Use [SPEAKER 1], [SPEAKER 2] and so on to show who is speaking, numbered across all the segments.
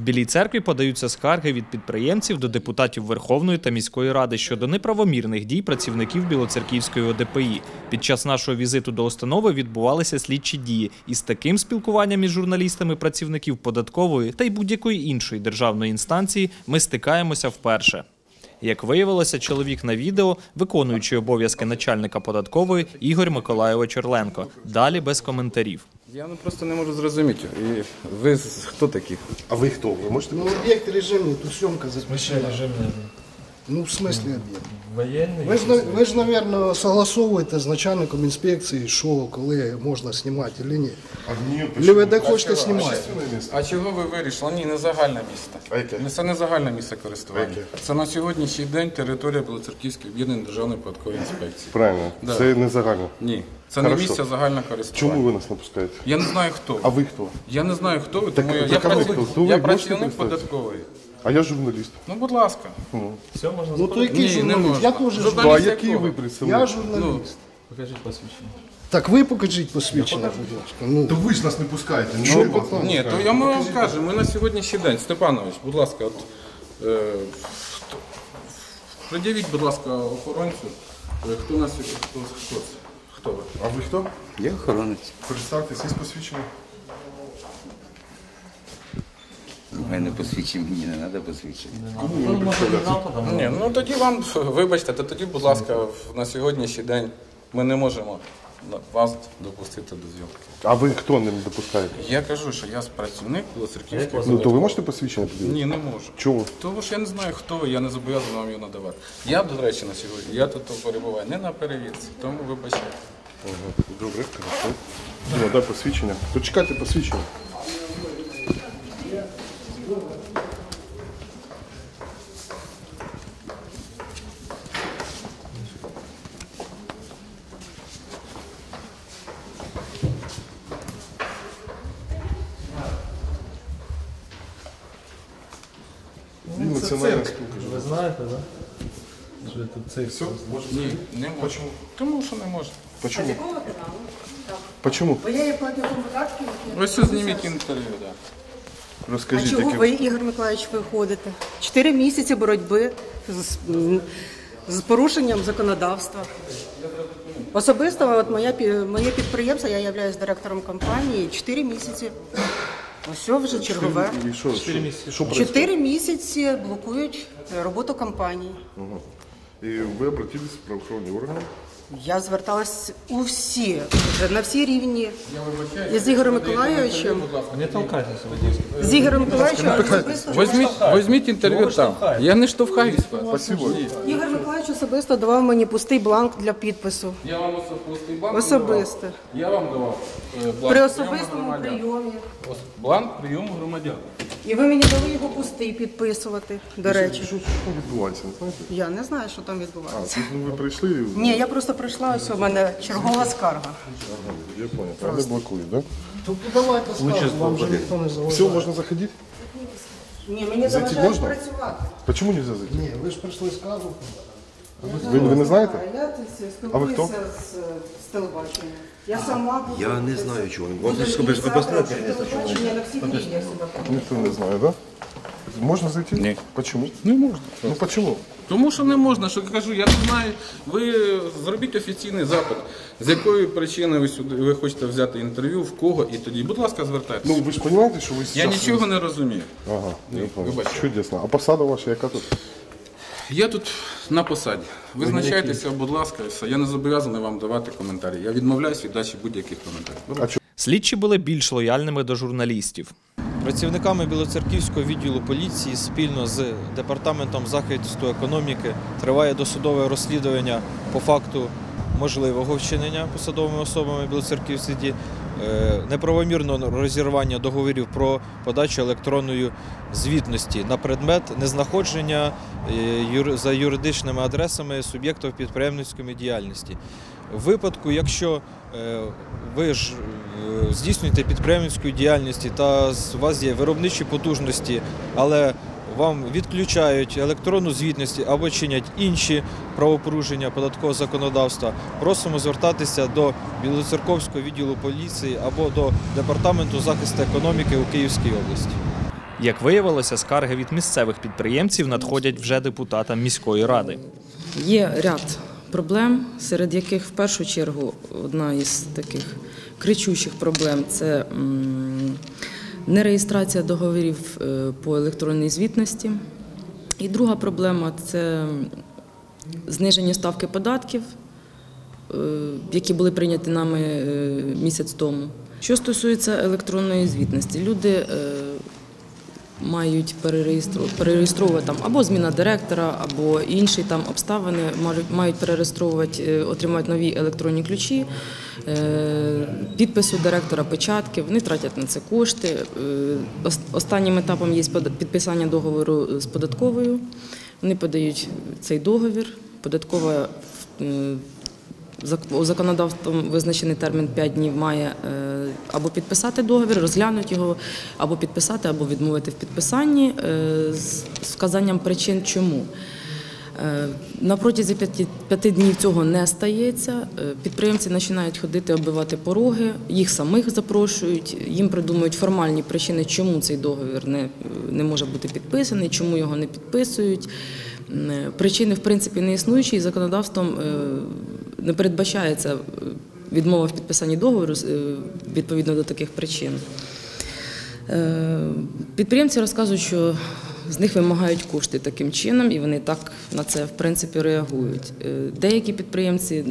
[SPEAKER 1] В Білій церкві подаються скарги від підприємців до депутатів Верховної та міської ради щодо неправомірних дій працівників Білоцерківської ОДПІ. Під час нашого візиту до установи відбувалися слідчі дії. І з таким спілкуванням із журналістами працівників податкової та й будь-якої іншої державної інстанції ми стикаємося вперше. Як виявилося, чоловік на відео, виконуючий обов'язки начальника податкової Ігор Миколайович Орленко. Далі без коментарів.
[SPEAKER 2] Я ну, просто не можу зрозуміти. І ви з- хто такі?
[SPEAKER 3] А ви хто? Ви можете
[SPEAKER 4] Ну, объект режимный, тут съемка запрещена. Ну, в смысле об'єкт?
[SPEAKER 5] Воєнний?
[SPEAKER 4] Ви ж, на- ви ж, мабуть, согласовуєте з начальником інспекції, що, коли можна знімати, чи ні.
[SPEAKER 3] А ні,
[SPEAKER 4] Чи ви де хочете знімати?
[SPEAKER 3] Общественне місце.
[SPEAKER 2] А чого ви вирішили? Ні, не загальне місто.
[SPEAKER 3] А яке?
[SPEAKER 2] Ну, Це не загальне місце користування.
[SPEAKER 3] А яке?
[SPEAKER 2] Це на сьогоднішній день територія Білоцерківської об'єднаної державної податкової інспекції.
[SPEAKER 3] Правильно,
[SPEAKER 2] Да.
[SPEAKER 3] це не загально.
[SPEAKER 2] Ні, це не
[SPEAKER 3] Хорошо.
[SPEAKER 2] місце загального користування.
[SPEAKER 3] Чому ви нас не пускаєте?
[SPEAKER 2] Я не знаю хто.
[SPEAKER 3] А ви хто?
[SPEAKER 2] Я не знаю хто ви,
[SPEAKER 3] Так-
[SPEAKER 2] тому я,
[SPEAKER 3] так
[SPEAKER 2] я,
[SPEAKER 3] а ви
[SPEAKER 2] працю-
[SPEAKER 3] хто? Ви
[SPEAKER 2] я
[SPEAKER 3] можете
[SPEAKER 2] працівник
[SPEAKER 3] представитися?
[SPEAKER 2] податкової.
[SPEAKER 3] А я журналіст.
[SPEAKER 2] Ну, будь ласка.
[SPEAKER 5] Все можна
[SPEAKER 4] Ну, то який
[SPEAKER 2] Ні, не
[SPEAKER 4] журналіст?
[SPEAKER 2] можна.
[SPEAKER 4] Я теж
[SPEAKER 2] Журналіст.
[SPEAKER 3] Ну, а
[SPEAKER 2] якого?
[SPEAKER 3] який ви
[SPEAKER 4] Я
[SPEAKER 3] представник?
[SPEAKER 4] журналіст.
[SPEAKER 5] покажіть посвідчення.
[SPEAKER 4] Так ви покажіть посвідчення, будь ласка. Ну,
[SPEAKER 3] То ви ж нас не пускаєте. Ну,
[SPEAKER 4] ви?
[SPEAKER 2] Ні, то я ми вам кажу, ми на сьогоднішній день, Степанович, будь ласка, от, е, хто- пред'явіть, будь ласка, охоронцю, е, хто нас хто, хто, це? Хто ви?
[SPEAKER 3] А ви хто?
[SPEAKER 6] Я охоронець.
[SPEAKER 3] Представтесь, є посвідчення.
[SPEAKER 6] У мене посвідчення, мені не треба посвідчення.
[SPEAKER 5] Ну.
[SPEAKER 2] Ні, ну тоді вам, вибачте, то тоді, будь ласка, на сьогоднішній день ми не можемо вас допустити до зйомки.
[SPEAKER 3] А ви хто не допускаєте?
[SPEAKER 2] Я кажу, що я працівник Білоцерківської
[SPEAKER 3] Ну, то ви можете посвідчення подивитися?
[SPEAKER 2] Ні, не можу.
[SPEAKER 3] Чому?
[SPEAKER 2] Тому що я не знаю, хто ви, я не зобов'язаний вам його надавати. Я, до речі, на сьогодні, я тут перебуваю не на перевірці, тому вибачайте.
[SPEAKER 3] Ага, Добре, хорошо. Ну, дай посвідчення. То чекайте посвідчення. І національна спілка.
[SPEAKER 5] Ви знаєте, так? Що тут цей
[SPEAKER 3] Все.
[SPEAKER 2] Ні, не можу. Тому що не можна.
[SPEAKER 3] Почему? Почему?
[SPEAKER 7] Бо я є платником податків.
[SPEAKER 2] Ось це зніміть інтерв'ю, так.
[SPEAKER 7] А
[SPEAKER 3] Розкажіть,
[SPEAKER 7] чого
[SPEAKER 3] які...
[SPEAKER 7] ви, Ігор Миколаївич, виходите? Чотири місяці боротьби з, м, з порушенням законодавства. Особисто от моя, пі- моє підприємство, я являюсь директором компанії, чотири місяці. Ось вже чергове.
[SPEAKER 3] І що, що, що
[SPEAKER 7] Чотири місяці блокують роботу компанії.
[SPEAKER 3] І ви обратились в правоохоронні органи?
[SPEAKER 7] Я зверталась у всі, на всі рівні. І з Ігорем Миколаївичем.
[SPEAKER 5] Не толкайтеся, водійський.
[SPEAKER 7] З Ігорем Миколаївичем особисто.
[SPEAKER 2] Візьміть, візьміть інтерв'ю там. Я не штовхаюсь.
[SPEAKER 3] Спасибо.
[SPEAKER 7] Ігор Миколаївич особисто давав мені пустий бланк для підпису.
[SPEAKER 2] Я вам особистий бланк
[SPEAKER 7] Особисто.
[SPEAKER 2] давав. Я вам давав е, бланк
[SPEAKER 7] При особистому прийомі.
[SPEAKER 2] Бланк прийому громадян.
[SPEAKER 7] І ви мені дали його пустий підписувати, до речі.
[SPEAKER 3] Що, що відбувається, не знаєте?
[SPEAKER 7] Я не знаю, що там
[SPEAKER 3] А,
[SPEAKER 7] відбувається.
[SPEAKER 3] тут ви прийшли,
[SPEAKER 7] Ні, я просто прийшла, ось у мене чергова скарга.
[SPEAKER 3] я понял, блокують, так?
[SPEAKER 4] вам же ніхто не
[SPEAKER 3] Все, можна заходити?
[SPEAKER 7] Ні, мені
[SPEAKER 3] Зайти
[SPEAKER 7] заважають
[SPEAKER 3] можна?
[SPEAKER 7] працювати.
[SPEAKER 3] Почему нельзя зайти?
[SPEAKER 4] Ні, ви ж прийшли скаргу.
[SPEAKER 3] Ви, ви не знаєте?
[SPEAKER 7] А я
[SPEAKER 3] ви хто?
[SPEAKER 7] спілкуюся з, з телебачення. Я сама буду...
[SPEAKER 8] Я не знаю, чого. Вам
[SPEAKER 7] на всіх рівнях себе.
[SPEAKER 3] Ніхто не знає, так? Можна зайти?
[SPEAKER 2] Ні.
[SPEAKER 3] Почему?
[SPEAKER 2] Не можна.
[SPEAKER 3] Ну почему?
[SPEAKER 2] Тому що не можна, що кажу, я не знаю. Ви зробіть офіційний запит, з якої причини ви сюди ви хочете взяти інтерв'ю, в кого і тоді. Будь ласка, звертайтеся.
[SPEAKER 3] Ну ви ж розумієте, що ви
[SPEAKER 2] я
[SPEAKER 3] зараз-
[SPEAKER 2] нічого не розумію.
[SPEAKER 3] Ага, я понял.
[SPEAKER 2] вибачте.
[SPEAKER 3] Чудесно. А посада ваша яка тут?
[SPEAKER 2] Я тут на посаді. Визначайтеся, будь ласка, все. Я не зобов'язаний вам давати коментарі. Я відмовляюсь від дачі будь-яких коментарів.
[SPEAKER 1] Слідчі були більш лояльними до журналістів.
[SPEAKER 9] Працівниками Білоцерківського відділу поліції спільно з департаментом захисту економіки триває досудове розслідування по факту можливого вчинення посадовими особами Білоцерківської неправомірного розірвання договорів про подачу електронної звітності на предмет незнаходження е, за юридичними адресами суб'єктів підприємницької діяльності. В випадку, якщо е, ви ж е, здійснюєте підприємницьку діяльність та у вас є виробничі потужності, але вам відключають електронну звітність або чинять інші правопорушення податкового законодавства, просимо звертатися до Білоцерковського відділу поліції або до департаменту захисту економіки у Київській області.
[SPEAKER 1] Як виявилося, скарги від місцевих підприємців надходять вже депутатам міської ради.
[SPEAKER 8] Є ряд проблем, серед яких в першу чергу одна із таких кричущих проблем це м, нереєстрація договорів е, по електронній звітності. І друга проблема це зниження ставки податків, е, які були прийняті нами е, місяць тому. Що стосується електронної звітності, люди мають перереєстру- перереєстровувати там або зміна директора, або інші там обставини, мають, перереєстровувати, е, отримати нові електронні ключі, е, підпису директора, печатки. Вони тратять на це кошти. Е, Останнім етапом є підписання договору з податковою. Вони подають цей договір. Податкова законодавством визначений термін 5 днів має е, або підписати договір, розглянути його, або підписати, або відмовити в підписанні е, з вказанням причин, чому. Е, На протязі п'яти, днів цього не стається. Підприємці починають ходити, оббивати пороги, їх самих запрошують, їм придумують формальні причини, чому цей договір не, не може бути підписаний, чому його не підписують. Причини, в принципі, не існуючі, і законодавством не передбачається е, відмова в підписанні договору е, відповідно до таких причин. Е, Підприємці розказують, що з них вимагають кошти таким чином, і вони так на це в принципі реагують. Деякі підприємці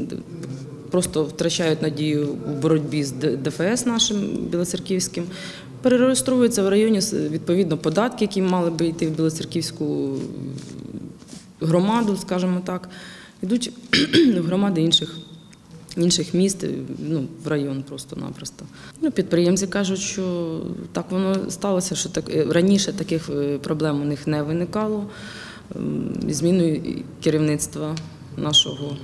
[SPEAKER 8] просто втрачають надію в боротьбі з ДФС нашим білоцерківським. Перереєстровуються в районі відповідно податки, які мали би йти в білоцерківську громаду, скажімо так, йдуть в громади інших інших міст, ну, в район просто-напросто. Ну, підприємці кажуть, що так воно сталося, що так, е, раніше таких е, проблем у них не виникало. Зміною керівництва нашого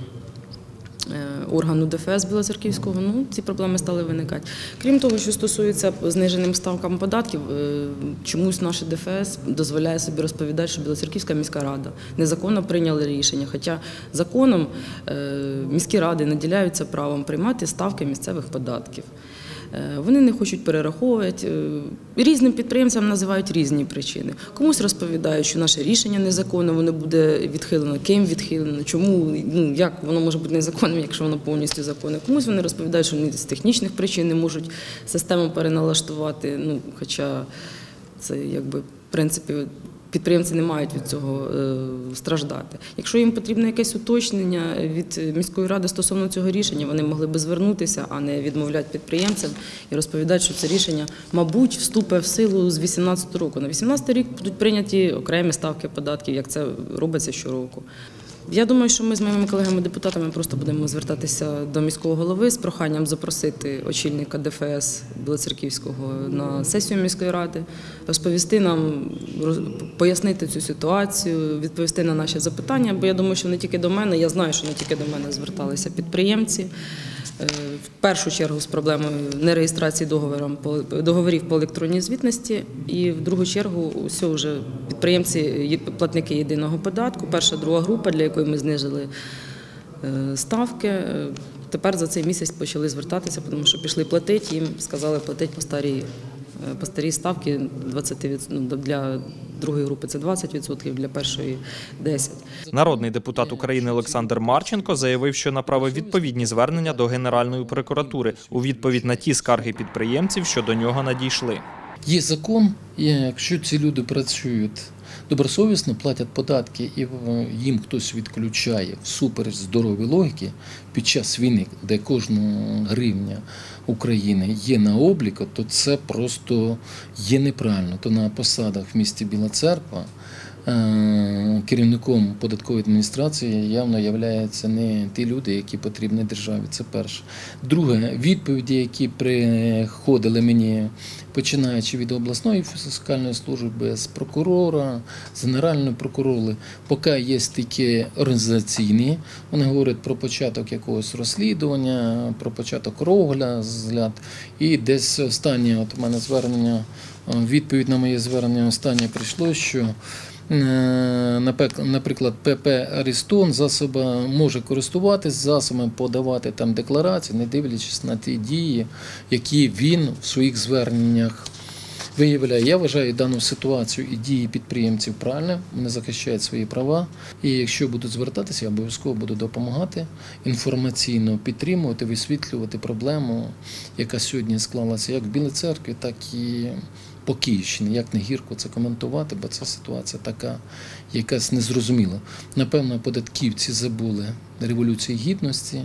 [SPEAKER 8] органу ДФС Білоцерківського, ну, ці проблеми стали виникати. Крім того, що стосується зниженим ставкам податків, е, чомусь наше ДФС дозволяє собі розповідати, що Білоцерківська міська рада незаконно прийняла рішення, хоча законом е, міські ради наділяються правом приймати ставки місцевих податків. Е, Вони не хочуть перераховувати. е, Різним підприємцям називають різні причини. Комусь розповідають, що наше рішення незаконне, воно буде відхилено, ким відхилено, чому, ну як воно може бути незаконним, якщо воно повністю законне. Комусь вони розповідають, що вони з технічних причин не можуть систему переналаштувати. Ну, хоча це якби в принципі. Підприємці не мають від цього е, страждати. Якщо їм потрібно якесь уточнення від міської ради стосовно цього рішення, вони могли би звернутися, а не відмовляти підприємцям і розповідати, що це рішення, мабуть, вступить в силу з 2018 року. На 2018 рік будуть прийняті окремі ставки податків, як це робиться щороку. Я думаю, що ми з моїми колегами-депутатами просто будемо звертатися до міського голови з проханням запросити очільника ДФС Білоцерківського на сесію міської ради, розповісти нам, пояснити цю ситуацію, відповісти на наші запитання. Бо я думаю, що не тільки до мене, я знаю, що не тільки до мене зверталися підприємці. Е, В першу чергу з проблемою нереєстрації договорів по електронній звітності, і в другу чергу усього вже підприємці платники єдиного податку. Перша друга група, для якої ми знижили е, ставки. Е, Тепер за цей місяць почали звертатися, тому що пішли платити. Їм сказали платити по старій е, по старій ставки 20%, ну, для другої групи це 20%, для першої 10%.
[SPEAKER 1] Народний депутат України Олександр Марченко заявив, що направив відповідні звернення до Генеральної прокуратури у відповідь на ті скарги підприємців, що до нього надійшли.
[SPEAKER 10] Є закон, якщо ці люди працюють добросовісно, платять податки і їм хтось відключає всупереч здоровій логіки під час війни, де кожна гривня України є на обліку, то це просто є неправильно. То на посадах в місті Біла Церква керівником податкової адміністрації явно являються не ті люди, які потрібні державі. Це перше. Друге, відповіді, які приходили мені, починаючи від обласної фіскальної служби, з прокурора, з генеральної прокурори, поки є тільки організаційні, вони говорять про початок якогось розслідування, про початок розгляд. І десь останнє, от у мене звернення, е, відповідь на моє звернення останнє прийшло, що Е, Наприклад, ПП Арістон засоба може користуватись засобами, подавати там декларації, не дивлячись на ті дії, які він в своїх зверненнях виявляє. Я вважаю дану ситуацію і дії підприємців правильно, вони захищають свої права. І якщо будуть звертатися, я обов'язково буду допомагати інформаційно підтримувати, висвітлювати проблему, яка сьогодні склалася як в Білій церкві, так і по Київщині. Як не гірко це коментувати, бо ця ситуація така якась незрозуміла. Напевно, податківці забули Революції Гідності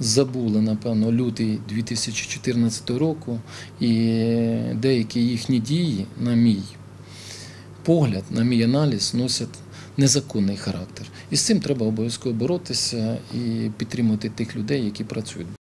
[SPEAKER 10] забули, напевно, лютий 2014 року, і деякі їхні дії, на мій погляд, на мій аналіз, носять незаконний характер. І з цим треба обов'язково боротися і підтримувати тих людей, які працюють.